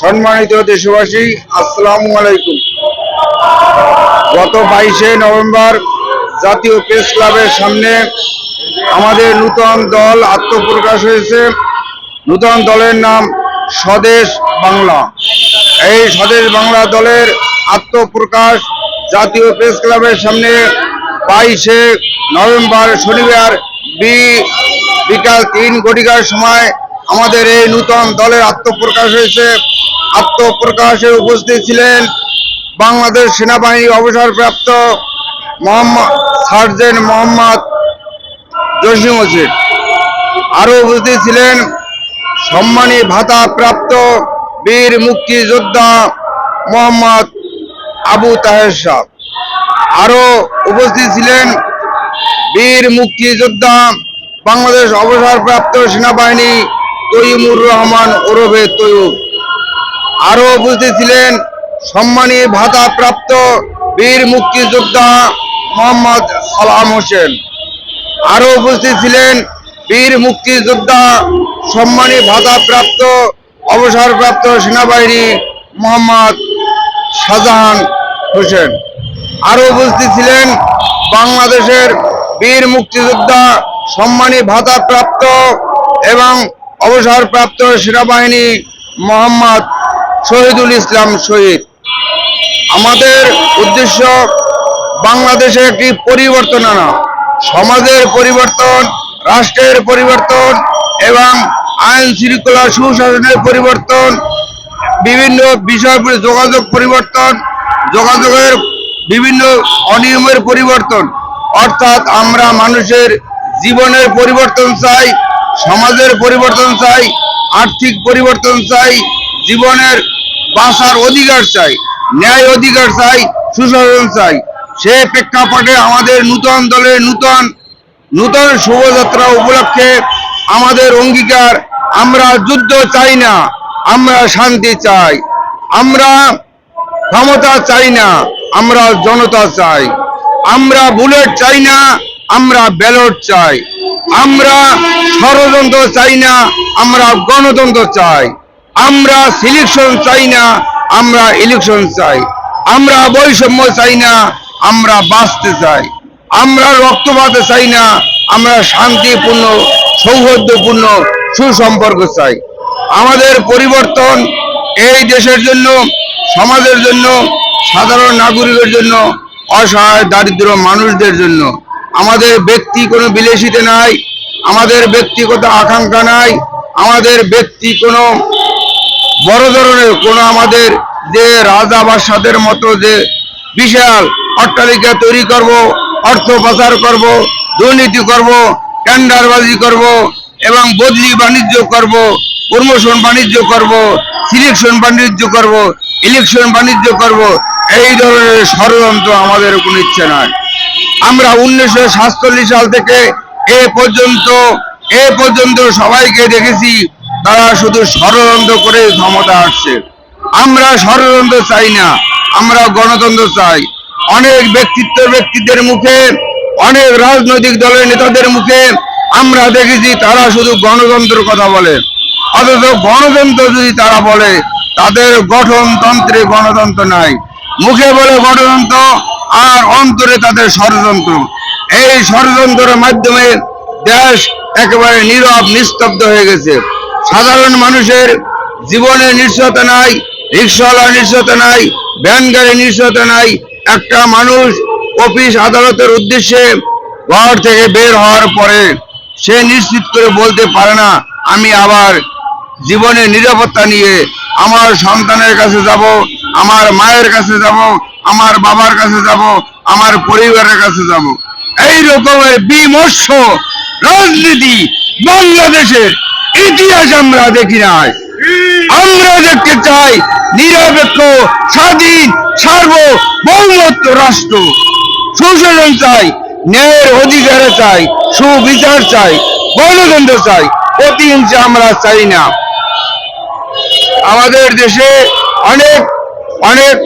সম্মানিত দেশবাসী, আসসালামু আলাইকুম। গত বাইশে নভেম্বর জাতীয় প্রেস ক্লাবের সামনে আমাদের নূতন দল আত্মপ্রকাশ হয়েছে। নূতন দলের নাম স্বদেশ বাংলা। এই স্বদেশ বাংলা দলের আত্মপ্রকাশ জাতীয় প্রেস ক্লাবের সামনে বাইশে নভেম্বর শনিবার বি বিকাল তিন ঘটিকার সময় আমাদের এই নূতন দলের আত্মপ্রকাশ হয়েছে। আত্মপ্রকাশে উপস্থিত ছিলেন বাংলাদেশ সেনাবাহিনী অবসরপ্রাপ্ত মোহাম্মদ, সার্জেন্ট মোহাম্মদ জসিম হোসেন। আরও উপস্থিত ছিলেন সম্মানী ভাতা প্রাপ্ত বীর মুক্তিযোদ্ধা মোহাম্মদ আবু তাহের শাহ। আরও উপস্থিত ছিলেন বীর মুক্তিযোদ্ধা বাংলাদেশ অবসরপ্রাপ্ত সেনাবাহিনী তৈমুর রহমান ওরফে তৈয়ব। আরও উপস্থিত ছিলেন সম্মানী ভাতা প্রাপ্ত বীর মুক্তিযোদ্ধা মোহাম্মদ সালাম হোসেন। আরও উপস্থিত ছিলেন বীর মুক্তিযোদ্ধা সম্মানী ভাতা প্রাপ্ত অবসরপ্রাপ্ত সেনাবাহিনী মোহাম্মদ শাহজাহান হোসেন। আরও উপস্থিত ছিলেন বাংলাদেশের বীর মুক্তিযোদ্ধা সম্মানী ভাতা প্রাপ্ত এবং অবসরপ্রাপ্ত সেনাবাহিনী মোহাম্মদ শহীদুল ইসলাম শহীদ। আমাদের উদ্দেশ্য বাংলাদেশে একটি পরিবর্তন আনা, সমাজের পরিবর্তন, রাষ্ট্রের পরিবর্তন এবং আইন শৃঙ্খলা সুশাসনের পরিবর্তন, বিভিন্ন বিষয় যোগাযোগ পরিবর্তন, যোগাযোগের বিভিন্ন অনিয়মের পরিবর্তন। অর্থাৎ আমরা মানুষের জীবনের পরিবর্তন চাই সমাজের পরিবর্তন চাই, আর্থিক পরিবর্তন চাই, জীবনের বাঁচার অধিকার চাই, ন্যায় অধিকার চাই, সুশাসন চাই। সে প্রেক্ষাপটে আমাদের নূতন দলের নূতন নূতন শুভযাত্রা উপলক্ষে আমাদের অঙ্গীকার, আমরা যুদ্ধ চাই না, আমরা শান্তি চাই। আমরা ক্ষমতা চাই না, আমরা জনতা চাই। আমরা বুলেট চাই না, আমরা ব্যালট চাই। আমরা ষড়যন্ত্র চাই না, আমরা গণতন্ত্র চাই। আমরা সিলেকশন চাই না, আমরা ইলেকশন চাই। আমরা বৈষম্য চাই না, আমরা বাঁচতে চাই। আমরা রক্তপাত চাই না, আমরা শান্তিপূর্ণ, সৌহার্দ্যপূর্ণ সুসম্পর্ক চাই। আমাদের পরিবর্তন এই দেশের জন্য, সমাজের জন্য, সাধারণ নাগরিকের জন্য, অসহায় দারিদ্র মানুষদের জন্য। আমাদের ব্যক্তি কোনো বিলাসিতে নাই, আমাদের ব্যক্তিগত আকাঙ্ক্ষা নাই, আমাদের ব্যক্তি কোনো বড় ধরনের কোনো আমাদের যে রাজা বাদশাদের মতো যে বিশাল অট্টালিকা তৈরি করব, অর্থ পাচার করব, দুর্নীতি করব, টেন্ডারবাজি করব এবং বদলি বাণিজ্য করব, প্রমোশন বাণিজ্য করব সিলেকশন বাণিজ্য করব ইলেকশন বাণিজ্য করব, এই ধরনের ষড়যন্ত্র আমাদের কোনো ইচ্ছে নয় আমরা উনিশশো সাতচল্লিশ সাল থেকে এ পর্যন্ত এ পর্যন্ত সবাইকে দেখেছি, তারা শুধু ষড়যন্ত্র করে ক্ষমতা আসছে। আমরা ষড়যন্ত্র চাই না, আমরা গণতন্ত্র চাই। অনেক ব্যক্তিত্ব ব্যক্তিদের মুখে, অনেক রাজনৈতিক দলের নেতাদের মুখে আমরা দেখেছি, তারা শুধু গণতন্ত্রের কথা বলে। অথচ গণতন্ত্র যদি তারা বলে, তাদের গঠনতন্ত্রে গণতন্ত্র নাই। মুখে বলে গণতন্ত্র আর অন্তরে তাদের ষড়যন্ত্র। এই ষড়যন্ত্রের মাধ্যমে দেশ একেবারে নীরব, নিস্তব্ধ হয়ে গেছে। সাধারণ মানুষের জীবনে নিশ্চয়তা নাই রিক্সাওয়ালা নিশ্চয়তা নাই, ভ্যান গাড়ি নিশ্চয়তা নাই। একটা মানুষ অফিস আদালতের উদ্দেশ্যে ঘর থেকে বের হওয়ার পরে সে নিশ্চিত করে বলতে পারে না, আমি আবার জীবনে নিরাপত্তা নিয়ে আমার সন্তানের কাছে যাব, আমার মায়ের কাছে যাব আমার বাবার কাছে যাব, আমার পরিবারের কাছে যাব। এই রকমের বিমর্ষ রাজনীতি বাংলাদেশের ইতিহাস আমরা দেখি নাই। আমরা দেখতে চাই নিরপেক্ষ, স্বাধীন, সার্বভৌমত্ব রাষ্ট্র। সুশাসন চাই, ন্যায়ের অধিকার চাই, সুবিচার চাই, গণতন্ত্র চাই প্রতিহিংসা আমরা চাই না। আমাদের দেশে অনেক অনেক